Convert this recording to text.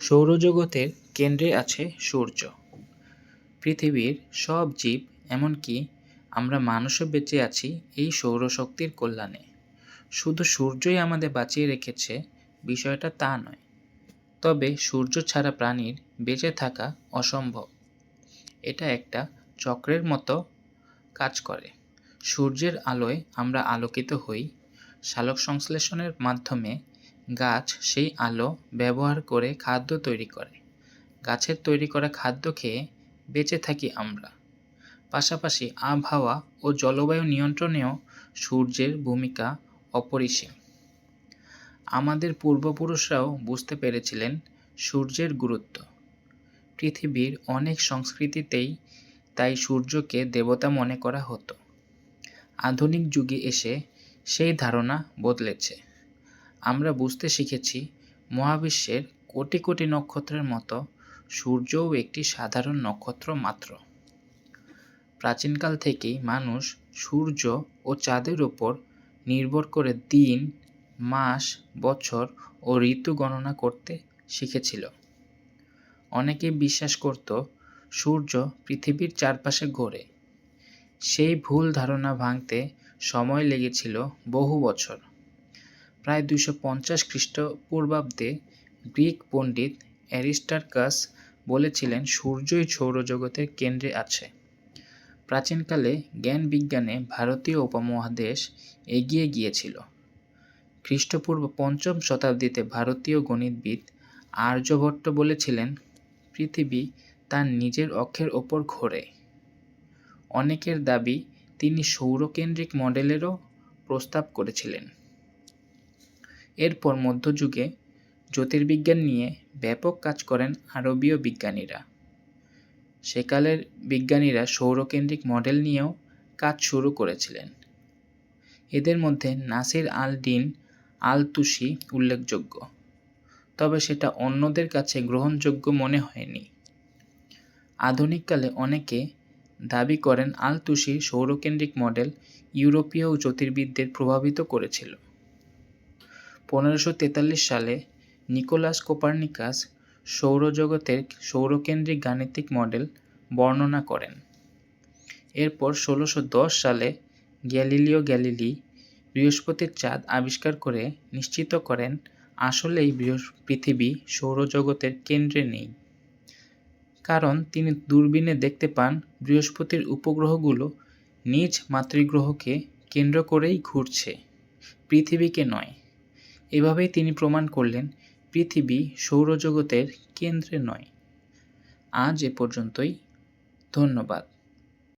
সৌরজগতের কেন্দ্রে আছে সূর্য। পৃথিবীর সব জীব, এমনকি আমরা মানুষও বেঁচে আছি এই সৌরশক্তির কল্যাণে। শুধু সূর্যই আমাদের বাঁচিয়ে রেখেছে, বিষয়টা তা নয়। তবে সূর্য ছাড়া প্রাণীর বেঁচে থাকা অসম্ভব। এটা একটা চক্রের মতো কাজ করে। সূর্যের আলোয় আমরা আলোকিত হই সালোক সংশ্লেষণের মাধ্যমে গাছ সেই আলো ব্যবহার করে খাদ্য তৈরি করে। গাছের তৈরি করা খাদ্য খেয়ে বেঁচে থাকি আমরা। পাশাপাশি আবহাওয়া ও জলবায়ু নিয়ন্ত্রণেও সূর্যের ভূমিকা অপরিসীম। আমাদের পূর্বপুরুষরাও বুঝতে পেরেছিলেন সূর্যের গুরুত্ব। পৃথিবীর অনেক সংস্কৃতিতেই তাই সূর্যকে দেবতা মনে করা হতো। আধুনিক যুগে এসে সেই ধারণা বদলেছে। আমরা বুঝতে শিখেছি, মহাবিশ্বের কোটি কোটি নক্ষত্রের মতো সূর্যও একটি সাধারণ নক্ষত্র মাত্র। প্রাচীনকাল থেকেই মানুষ সূর্য ও চাঁদের ওপর নির্ভর করে দিন, মাস, বছর ও ঋতু গণনা করতে শিখেছিল। অনেকে বিশ্বাস করত, সূর্য পৃথিবীর চারপাশে ঘোরে। সেই ভুল ধারণা ভাঙতে সময় লেগেছিল বহু বছর। প্রায় দুশো পঞ্চাশ খ্রিস্টপূর্বাব্দে গ্রিক পণ্ডিত অ্যারিস্টার্কাস বলেছিলেন, সূর্যই সৌরজগতের কেন্দ্রে আছে। প্রাচীনকালে জ্ঞান বিজ্ঞানে ভারতীয় উপমহাদেশ এগিয়ে গিয়েছিল। খ্রিস্টপূর্ব পঞ্চম শতাব্দীতে ভারতীয় গণিতবিদ আর্যভট্ট বলেছিলেন, পৃথিবী তার নিজের অক্ষের ওপর ঘোরে। অনেকের দাবি, তিনি সৌরকেন্দ্রিক মডেলেরও প্রস্তাব করেছিলেন। এরপর মধ্যযুগে জ্যোতির্বিজ্ঞান নিয়ে ব্যাপক কাজ করেন আরবীয় বিজ্ঞানীরা। সেকালের বিজ্ঞানীরা সৌরকেন্দ্রিক মডেল নিয়েও কাজ শুরু করেছিলেন। এদের মধ্যে নাসির আল দিন আল তুসি উল্লেখযোগ্য, তবে সেটা অন্যদের কাছে গ্রহণযোগ্য মনে হয়নি। আধুনিককালে অনেকে দাবি করেন আল তুসির সৌরকেন্দ্রিক মডেল ইউরোপীয় জ্যোতির্বিদদের প্রভাবিত করেছিল। পনেরোশো তেতাল্লিশ সালে নিকোলাস কোপার্নিকাস সৌরজগতের সৌরকেন্দ্রিক গাণিতিক মডেল বর্ণনা করেন। এরপর ষোলোশো দশ সালে গ্যালিলিও গ্যালিলি বৃহস্পতির চাঁদ আবিষ্কার করে নিশ্চিত করেন, আসলেই পৃথিবী সৌরজগতের কেন্দ্রে নেই। কারণ তিনি দূরবীনে দেখতে পান বৃহস্পতির উপগ্রহগুলো নিজ মাতৃগ্রহকে কেন্দ্র করেই ঘুরছে, পৃথিবীকে নয়। এভাবেই তিনি প্রমাণ করলেন পৃথিবী সৌরজগতের কেন্দ্রে নয়। আজ এ পর্যন্তই। ধন্যবাদ।